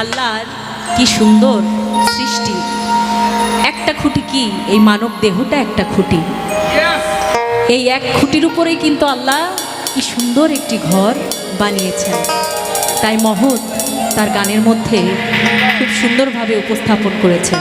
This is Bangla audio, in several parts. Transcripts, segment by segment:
আল্লাহর কি সুন্দর সৃষ্টি। একটা খুঁটি কি? এই মানব দেহটা একটা খুঁটি। এই এক খুঁটির উপরেই কিন্তু আল্লাহ কি সুন্দর একটি ঘর বানিয়েছেন। তাই মহৎ তার গানের মধ্যে খুব সুন্দরভাবে উপস্থাপন করেছেন।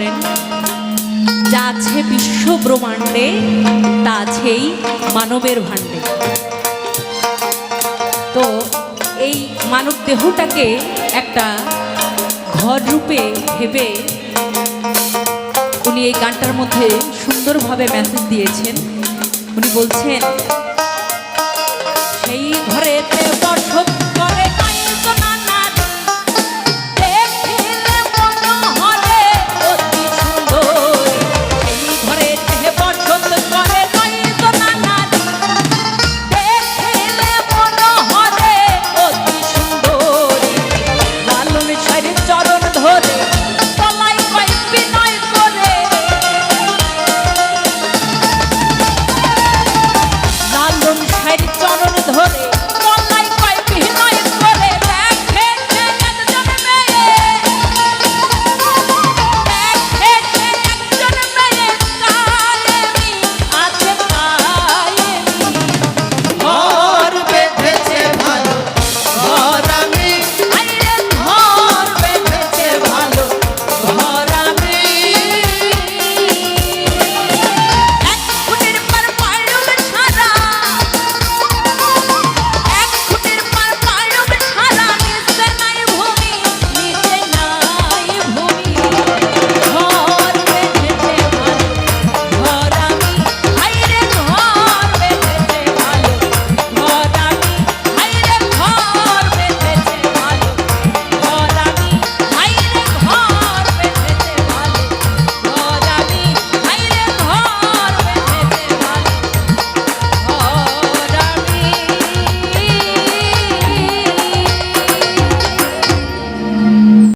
করেন। যা আছে বিশ্ব ব্রহ্মাণ্ডে, তা আছেই মানবের ভাণ্ডে। তো এই মানব দেহটাকে একটা ঘর রূপে ভেবে উনি এই গানটার মধ্যে সুন্দরভাবে মেসেজ দিয়েছেন। উনি বলছেন